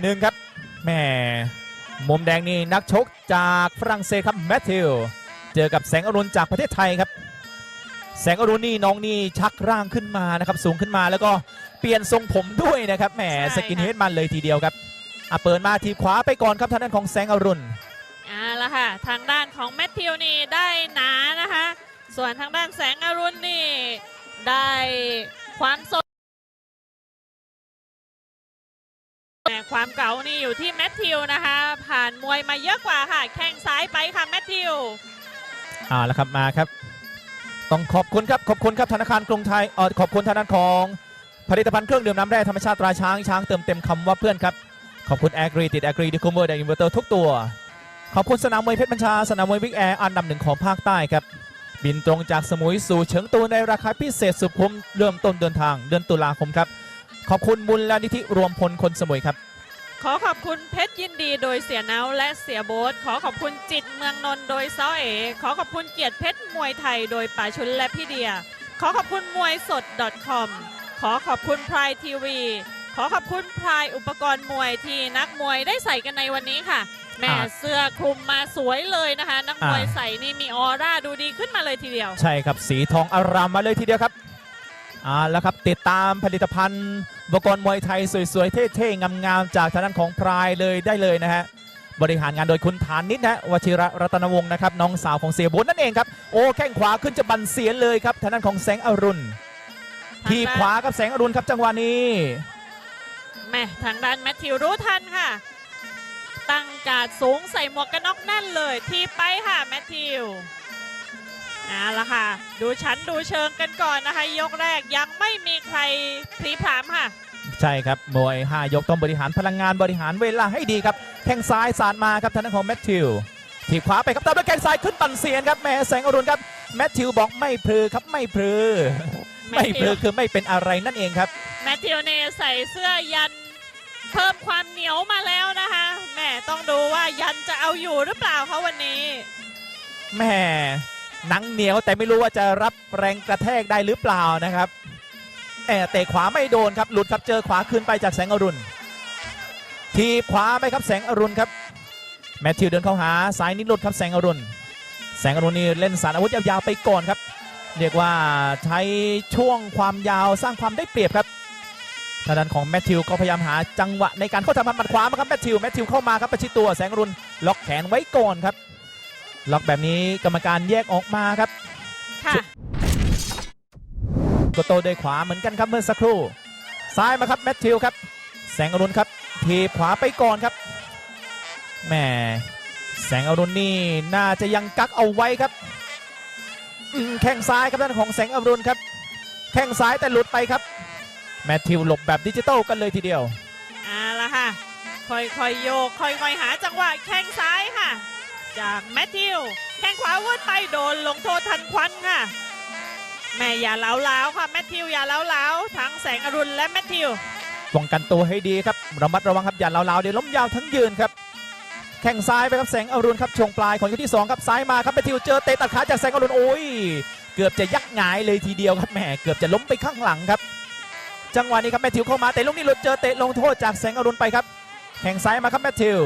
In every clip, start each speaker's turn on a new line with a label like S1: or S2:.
S1: หนึ่งครับแหม่มุมแดงนี่นักชกจากฝรั่งเศสครับแมทธิวเจอกับแสงอรุณจากประเทศไทยครับ แสงอรุณนี่น้องนี่ชักร่างขึ้นมานะครับสูงขึ้นมาแล้วก็เปลี่ยนทรงผมด้วยนะครับแหม
S2: ใช่
S1: สกินเฮดมันเลยทีเดียวครับอะเปิดมาทีขวาไปก่อนครับทางด้านของแสงอรุณ
S2: อ่าละค่ะทางด้านของแมทธิวนี่ได้หนานะคะ ส่วนทางด้านแสงอรุณนี่ได้ความสด ความเก่านี่อยู่ที่แมทธิวนะคะ ผ่านมวยมาเยอะกว่าค่ะ แข้งซ้ายไปค่ะแมทธิว
S1: อ่าแล้วครับมาครับ ต้องขอบคุณครับขอบคุณครับธนาคารกรุงไทยเออขอบคุณธนาคารของผลิตภัณฑ์เครื่องดื่มน้ำแร่ธรรมชาติตราช้างช้างเติมเต็มคำว่าเพื่อนครับขอบคุณแอ r รีติดแอ r รีดิคูเมอร์แดงอินเวอร์เตอร์ทุกตัว ขอบคุณสนามมวยเพชรบัญชา สนามมวยวิกแอร์อันดับหนึ่งของภาคใต้ครับ บินตรงจากสมุยสู่เฉิงตูในราคาพิเศษสุดคุ้มเริ่มต้นเดินทางเดือนตุลาคมครับ ขอบคุณมูลนิธิรวมพลคนสมุยครับ
S2: ขอขอบคุณเพชรยินดีโดยเสียเนาและเสียโบ๊ทขอขอบคุณจิตเมืองนนท์โดยเซาเอ ขอขอบคุณเกียรติเพชรมวยไทยโดยป่าชุนและพี่เดีย ขอขอบคุณมวยสด .com ขอขอบคุณพรายทีวี ขอขอบคุณพรายอุปกรณ์มวยที่นักมวยได้ใส่กันในวันนี้ค่ะ แม่เสื้อคลุมมาสวยเลยนะคะ นักมวยใส่นี่มีออร่าดูดีขึ้นมาเลยทีเดียว
S1: ใช่ครับสีทองอารามมาเลยทีเดียวครับอ่าแล้วครับติดตามผลิตภัณฑ์ อุปกรณ์มวยไทยสวยๆ เท่ๆ งามๆ จากทางด้านของพรายเลยได้เลยนะฮะ บริหารงานโดยคุณฐานนิดนะฮะวชิระรัตนวงศ์นะครับ น้องสาวของเสียบุญนั่นเองครับ โอ้ แข้งขวาขึ้นจะบันเสียเลยครับทางด้านของแสงอรุณ ทีบขวากับแสงอรุณครับจังหวะนี้
S2: แม่ทางด้านแมทธิวรู้ทันค่ะ ตั้งการดสูงใส่หมวกกันน็อกแน่นเลย ทีไปค่ะแมทธิว เอาละค่ะ ดูชั้นดูเชิงกันก่อนนะคะ ยกแรกยังไม่มีใครพลีพรามค่ะ
S1: ใช่ครับมวย 5 ยกต้องบริหารพลังงานบริหารเวลาให้ดีครับแข้งซ้ายสาดมาครับทางด้านของแมทธิวทีบขวาไปครับตามด้วยแข้งซ้ายขึ้นปั่นเสียนครับแหม่แสงอรุณครับแมทธิวบอกไม่พลือครับไม่พลือไม่พลือคือไม่เป็นอะไรนั่นเองครับ
S2: แมทธิวเนี่ยใส่เสื้อยันเพิ่มความเหนียวมาแล้วนะคะแม่ต้องดูว่ายันจะเอาอยู่หรือเปล่าเขาวันนี้
S1: แหม่ หนังเหนียวแต่ไม่รู้ว่าจะรับแรงกระแทกได้หรือเปล่านะครับแอบเตะขวาไม่โดนครับหลุดครับเจอขวาคืนไปจากแสงอรุณ ทีขวาไปครับแสงอรุณครับแมทธิวเดินเข้าหาสายนิดหลุดครับแสงอรุณ แสงอรุณนี่เล่นสารอาวุธยาวๆไปก่อนครับ เรียกว่าใช้ช่วงความยาวสร้างความได้เปรียบครับทางด้านของแมทธิวก็พยายามหาจังหวะในการเข้าทำหมัดขวามาครับแมทธิวแมทธิวเข้ามาครับประชิดตัวแสงอรุณล็อกแขนไว้ก่อนครับ ล็อกแบบนี้กรรมการแยกออกมาครับ
S2: ค่ะ
S1: ก็โตด้วยขวาเหมือนกันครับเมื่อสักครู่ ซ้ายมาครับแมทธิวครับ แสงอรุณครับทีบขวาไปก่อนครับแหมแสงอรุณนี่น่าจะยังกักเอาไว้ครับอืมแข้งซ้ายครับด้านของแสงอรุณครับ แข้งซ้ายแต่หลุดไปครับ แมทธิวหลบแบบดิจิตอลกันเลยทีเดียว
S2: เอาละค่ะ ค่อยๆโยกค่อยๆหาจังหวะแข้งซ้ายค่ะ จากแมทธิว แข้งขวาวืดไปโดนลงโทษทันควันค่ะ แม่อย่าเล้าเล้าวๆค่ะแมทธิวอย่าเล้าเล้าวๆทั้งแสงอรุณและแมทธิว
S1: ป้องกันตัวให้ดีครับระมัดระวังครับอย่าเล้าวๆเดี๋ยวล้มยาวทั้งยืนครับแข้งซ้ายไปครับแสงอรุณครับช่วงปลายของยกที่สองครับซ้ายมาครับแมทธิวเจอเตะตัดขาจากแสงอรุณโอ้ยเกือบจะยักหงายเลยทีเดียวครับแหมเกือบจะล้มไปข้างหลังครับ จังหวะนี้ครับแมทธิวเข้ามาเตะลูกนี้หลุดเจอเตะลงโทษจากแสงอรุณไปครับแข้งซ้ายมาครับแมทธิว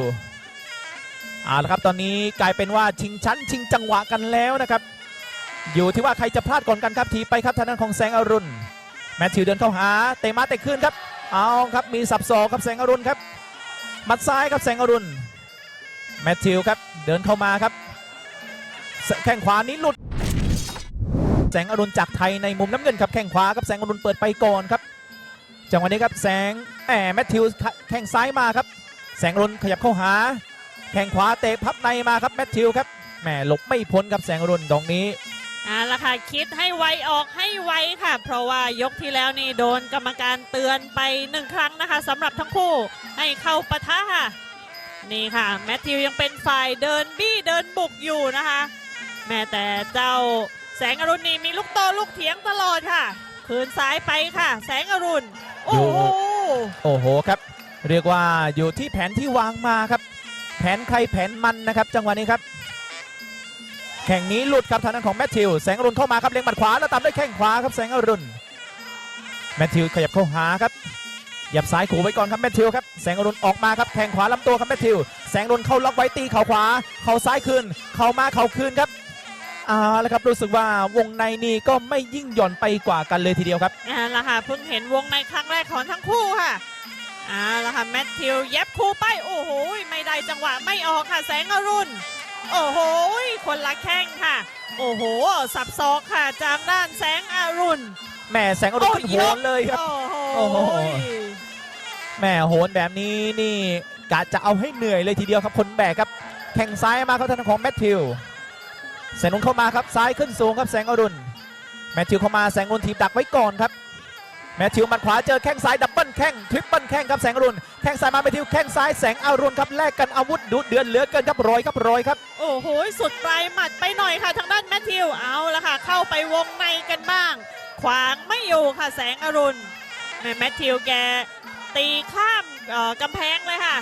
S1: เอาละครับตอนนี้กลายเป็นว่าชิงชั้นชิงจังหวะกันแล้วนะครับ อยู่ที่ว่าใครจะพลาดก่อนกันครับทีไปครับทางด้านของแสงอรุณแมทธิวเดินเข้าหาเตะมาเตะขึ้นครับเอาครับมีสับศอกครับแสงอรุณครับมัดซ้ายครับแสงอรุณแมทธิวครับเดินเข้ามาครับแสแข้งขวานี้หลุด แสงอรุณจากไทยในมุมน้ำเงินครับแข้งขวาครับแสงอรุณเปิดไปก่อนครับจังหวะนี้ครับแสงแหมแมทธิวแข้งซ้ายมาครับ แสงอรุณขยับเข้าหา แข้งขวาเตะพับในมาครับแมทธิวครับแหมหลบไม่พ้นครับแสงอรุณตรงนี้
S2: เอาละค่ะคิดให้ไวออกให้ไวค่ะ เพราะว่ายกที่แล้วนี่โดนกรรมการเตือนไปหนึ่งครั้งนะคะสำหรับทั้งคู่ให้เข้าปะทะค่ะนี่ค่ะแมทธิวยังเป็นฝ่ายเดินบี้เดินบุกอยู่นะคะ แม้แต่เจ้าแสงอรุณนี่มีลูกโตลูกเถียงตลอดค่ะ คืนซ้ายไปค่ะ แสงอรุณโอ้โห
S1: โอ้โหครับ เรียกว่าอยู่ที่แผนที่วางมาครับ แผนใครแผนมันนะครับ จังหวะนี้ครับ แข่งนี้หลุดครับทางด้านของแมทธิว แสงอรุณเข้ามาครับเล็งหมัดขวาแล้วตามด้วยแข้งขวาครับแสงอรุณแมทธิวขยับเข้าหาครับหยับซ้ายขู่ไว้ก่อนครับแมทธิวครับแสงอรุณออกมาครับแทงขวาลำตัวครับแมทธิว แสงอรุณเข้าล็อกไว้ตีเข่าขวา เข่าซ้ายคืน เข่ามาเข่าคืนครับเอาละครับรู้สึกว่าวงในนี่ก็ไม่ยิ่งหย่อนไปกว่ากันเลยทีเดียวครับ
S2: อ่าละค่ะเพิ่งเห็นวงในครั้งแรกของทั้งคู่ค่ะ อ่าละค่ะแมทธิวเย็บคู่ไปโอ้โหไม่ได้จังหวะไม่ออกค่ะแสงอรุณโอ้โหคนละแข้งค่ะ โอ้โห สับซอกค่ะจากด้านแสงอรุณ
S1: แหม่แสงอรุณขึ้นโหนเลยครับ
S2: โอ้โห
S1: โอ้โหแหม่โหนแบบนี้นี่กะจะเอาให้เหนื่อยเลยทีเดียวครับคนแบกครับ แข่งซ้ายมาครับทางของแมทธิวแสงอรุณเข้ามาครับซ้ายขึ้นสูงครับแสงอรุณแมทธิวเข้ามาแสงอรุณทีบดักไว้ก่อนครับ แมทธิวหมัดขวาเจอแข้งซ้ายดับเบิลแข้งทริปเปิลแข้งครับแสงอรุณแข้งซ้ายมาแมทธิวแข้งซ้ายแสงอรุณครับแลกกันอาวุธดุเดือดเหลือเกินครับร้อยครับร้อยครับ
S2: โอ้โหสุดปลายหมัดไปหน่อยค่ะทางด้านแมทธิวเอาละค่ะเข้าไปวงในกันบ้าง ขวางไม่อยู่ค่ะแสงอรุณแม่แมทธิวแกตีข้ามเอ่อกำแพงเลยค่ะ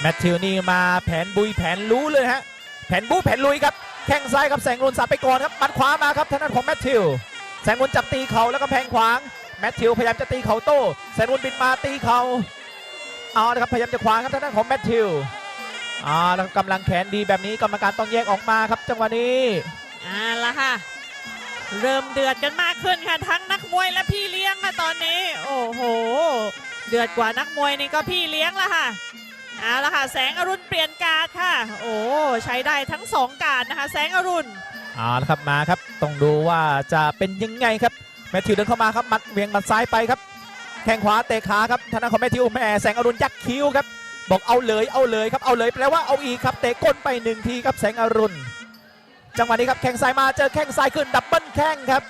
S1: แมทธิวนี่มาแผนบุยแผนรู้เลยฮะแผนบูแผนลุยครับแข้งซ้ายครับแสงอรุณสับไปก่อนครับหมัดขวามาครับทางด้านของแมทธิวแสงอรุณจับตีเข่าแล้วก็แพงขวาง แมทธิวพยายามจะตีเข่าโต้แสงอรุณบินมาตีเข่าเอาละครับพยายามจะขวางครับทางด้านของแมทธิวเอาละครับกำลังแขนดีแบบนี้กรรมการต้องแยกออกมาครับจังหวะนี้
S2: อ่าละค่ะ เริ่มเดือดกันมากขึ้นค่ะทั้งนักมวยและพี่เลี้ยงค่ะตอนนี้ โอ้โห เดือดกว่านักมวยนี่ก็พี่เลี้ยงละค่ะเอาละค่ะ แสงอรุณเปลี่ยนการดค่ะ โอ้ใช้ได้ทั้งสองการดนะคะ แสงอรุณ
S1: เอาละครับมาครับต้องดูว่าจะเป็นยังไงครับ แมทธิวเดินเข้ามาครับหมัดเวียงหมัดซ้ายไปครับแข้งขวาเตะขาครับทางด้านของแมทธิวแม่แสงอรุณยักคิ้วครับบอกเอาเลยเอาเลยครับเอาเลยแปลว่าเอาอีกครับเตะก้นไปหนึ่งทีครับแสงอรุณจังหวะนี้ครับแข้งซ้ายมาเจอแข้งซ้ายขึ้นดับเบิลแข้งครับ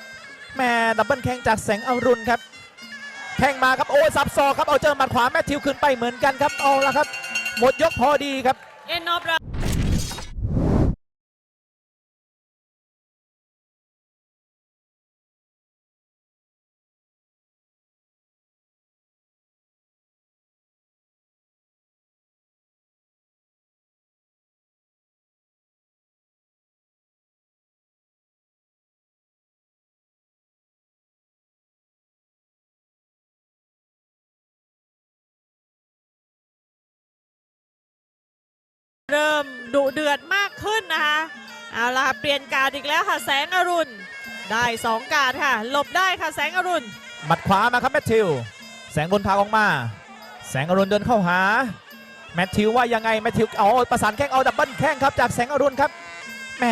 S1: แม่ดับเบิลแข้งจากแสงอรุณครับแข้งมาครับโอ้ยสับซอครับเอาเจอหมัดขวาแมทธิวขึ้นไปเหมือนกันครับเอาละครับ หมดยกพอดีครับ
S2: เอ็น เริ่มดุเดือดมากขึ้นนะคะ เอาละค่ะเปลี่ยนการดอีกแล้วค่ะแสงอรุณ ได้สองการดค่ะ หลบได้ค่ะแสงอรุณ
S1: หมัดขวามาครับแมทธิว แสงอรุณพาออกมา แสงอรุณเดินเข้าหา แมทธิวว่ายังไง แมทธิวเอาประสานแข้งเอาดับเบิลแข้งครับจากแสงอรุณครับ แหม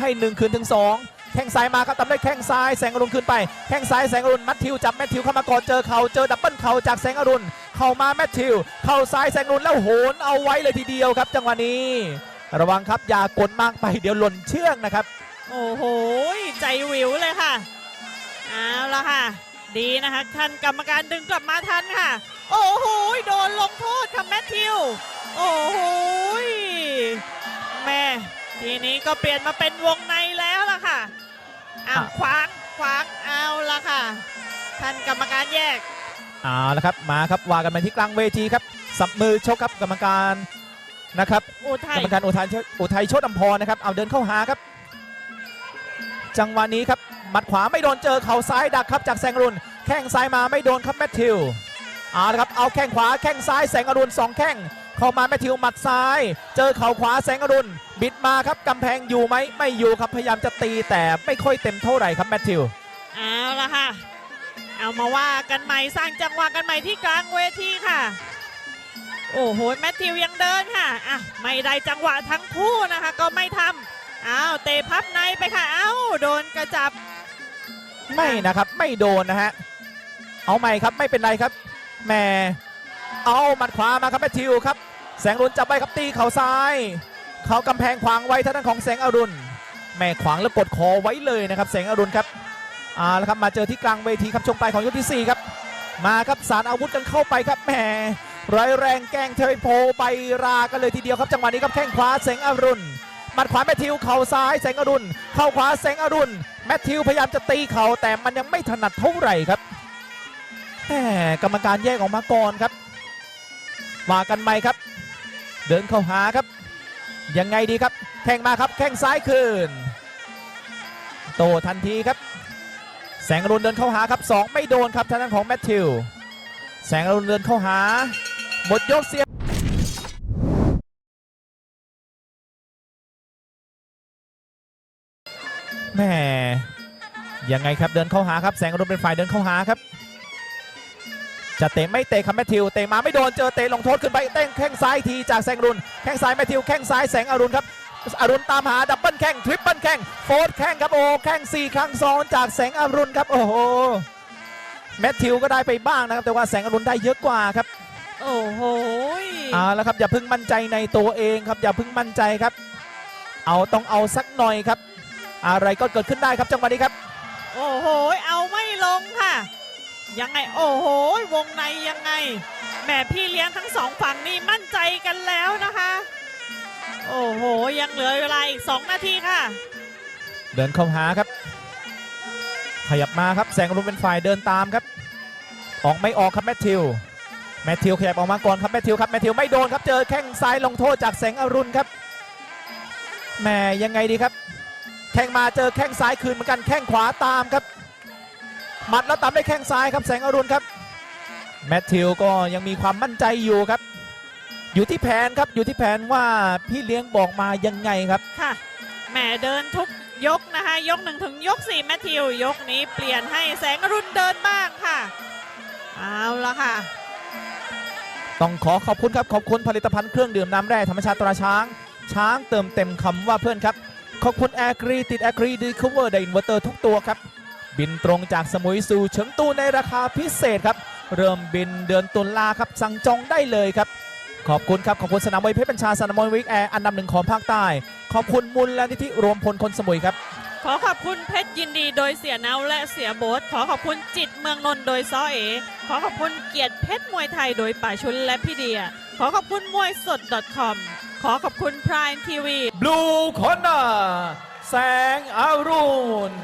S1: ให้หนึ่งคืนถึงสองแข้งซ้ายมาครับตามด้วยแข้งซ้าย แสงอรุณขึ้นไป แข้งซ้ายแสงอรุณ แมทธิวจับแมทธิวเข้ามากอดเจอเข่าเจอดับเบิลเข่าจากแสงอรุณ เข้ามาแมทธิว เข้าซ้ายแสงอรุณแล้วโหนเอาไว้เลยทีเดียวครับ จังหวะนี้ ระวังครับอย่ากดมากไปเดี๋ยวหล่นเชือกนะครับ
S2: โอ้โห ใจวิวเลยค่ะเอาละค่ะ ดีนะคะท่านกรรมการดึงกลับมาทันค่ะ โอ้โห โดนลงโทษค่ะแมทธิว โอ้โห แม่ ทีนี้ก็เปลี่ยนมาเป็นวงในแล้วล่ะค่ะอ้าว
S1: อะ
S2: ขวางขวางเอาละค่ะ ท่านกรรมการแยก
S1: เอาละครับมาครับว่ากันไปที่กลางเวทีครับสับมือชกครับกรรมการนะครับ
S2: อุทั
S1: ก
S2: ย
S1: รรมการอุทัยอุทัยโชตอำพรนะครับเอาเดินเข้าหาครับ จังหวะนี้ครับหมัดขวาไม่โดนเจอเข่าซ้ายดักครับจากแสงอรุณแข้งซ้ายมาไม่โดนครับแมทธิวเอาละครับเอาแข้งขวาแข้งซ้ายแสงอรุณสองแข้งเข้ามาแมทธิวหมัดซ้าย เจอเข่าขวาแสงอรุณบิดมาครับกำแพงอยู่ไหมไม่อยู่ครับพยายามจะตีแต่ไม่ค่อยเต็มเท่าไหร่ครับแมทธิว
S2: เอาละค่ะ เอามาว่ากันใหม่สร้างจังหวะกันใหม่ที่กลางเวทีค่ะ โอ้โหแมทธิวยังเดินค่ะอะไม่ได้จังหวะทั้งคู่นะคะ ก็ไม่ทำอ้าวเตะพับในไปค่ะเอ้าโดนกระจับ
S1: ไม่นะครับไม่โดนนะฮะเอาใหม่ครับไม่เป็นไรครับแหม่เอาหมัดขวามาครับแมทธิวครับ แสงรุณจับไปครับตีเข่าซ้าย เขากำแพงขวางไว้ทางด้านของแสงอรุณแม่ขวางแล้วกดคอไว้เลยนะครับ แสงอรุณครับ อาละครับมาเจอที่กลางเวทีครับช่วงปลายของยกที่ 4 ครับ มาครับสารอาวุธกันเข้าไปครับแหมร้อยแรงแกงเทยโพไปรากันเลยทีเดียวครับจังหวะนี้ครับแข้งขวาแสงอรุณหมัดขวาแมทธิวเข่าซ้ายแสงอรุณเข้าขวาแสงอรุณแมทธิวพยายามจะตีเข่าแต่มันยังไม่ถนัดเท่าไหร่ครับแหมกรรมการแยกออกมาก่อนครับมากันไหมครับ เดินเข้าหาครับ ยังไงดีครับแข่งมาครับแข้งซ้ายคืน โตทันทีครับ แสงอรุณเดินเข้าหาครับ 2 ไม่โดนครับทางด้านของแมทธิว แสงอรุณเดินเข้าหาหมดยกเสียแม่ยังไงครับเดินเข้าหาครับ แสงอรุณเป็นฝ่ายเดินเข้าหาครับ จะเตะไม่เตะครับแมทธิวเตะมาไม่โดนเจอเตะลงโทษขึ้นไปเต้งแข้งซ้ายทีจากแสงอรุณแข้งซ้ายแมทธิวแข้งซ้ายแสงอรุณครับ อรุณตามหาดับเบิลแข้งทริปเปิลแข้งโฟร์แข้งครับโอ้แข้งสี่ครั้งซ้อนจากแสงอรุณครับโอ้โหแมทธิวก็ได้ไปบ้างนะครับ แต่ว่าแสงอรุณได้เยอะกว่าครับ
S2: โอ้โห
S1: เอาแล้วครับอย่าเพิ่งมั่นใจในตัวเองครับอย่าเพิ่งมั่นใจครับ เอาต้องเอาสักหน่อยครับ อะไรก็เกิดขึ้นได้ครับจังหวะนี้ครับ
S2: โอ้โหเอาไม่ลงค่ะ ยังไงโอ้โหวงในยังไงแหมพี่เลี้ยงทั้งสองฝั่งนี่มั่นใจกันแล้วนะคะ โอ้โห ยังเหลือเวลาอีก 2 นาทีค่ะ
S1: เดินเข้าหาครับ ขยับมาครับแสงอรุณเป็นฝ่ายเดินตามครับ ออกไม่ออกครับแมทธิว แมทธิวขยับออกมาก่อนครับแมทธิวครับแมทธิวไม่โดนครับเจอแข้งซ้ายลงโทษจากแสงอรุณครับแหมยังไงดีครับ แข้งมาเจอแข้งซ้ายคืนเหมือนกันแข้งขวาตามครับหมัดแล้วตามด้วยแข้งซ้ายครับแสงอรุณครับแมทธิวก็ยังมีความมั่นใจอยู่ครับ อยู่ที่แผนครับอยู่ที่แผนว่าพี่เลี้ยงบอกมายังไงครับ
S2: ค่ะแหมเดินทุกยกนะคะ ยกหนึ่งถึงยก4แมทธิวยกนี้เปลี่ยนให้แสงอรุณเดินบ้างค่ะเอาละค่ะ
S1: ต้องขอขอบคุณครับขอบคุณผลิตภัณฑ์เครื่องดื่มน้ำแร่ธรรมชาติตราช้าง ช้างเติมเต็มคำว่าเพื่อนครับ ขอบคุณแอร์กรีติดแอร์กรีดีคูเวอร์ไดอินเวอร์เตอร์ทุกตัวครับ บินตรงจากสมุยสู่เฉิงตูในราคาพิเศษครับ เริ่มบินเดือนตุลาครับสั่งจองได้เลยครับ ขอบคุณครับ ขอบคุณสนามมวยเพชรบัญชาสนามมวยวิกแอร์อันดับหนึ่งของภาคใต้ ขอบคุณมูลและนิธิรวมพลคนสมุยครับ
S2: ขอขอบคุณเพชรยินดีโดยเสียเนาและเสียโบทขอขอบคุณจิตเมืองนนท์โดยซ้อเอ ขอขอบคุณเกียรติเพชรมวยไทยโดยป่าชุนและพี่เดีย ขอขอบคุณมวยสด .com ขอขอบคุณพรายทีวี
S1: บลูคอนนาแสงอรุณ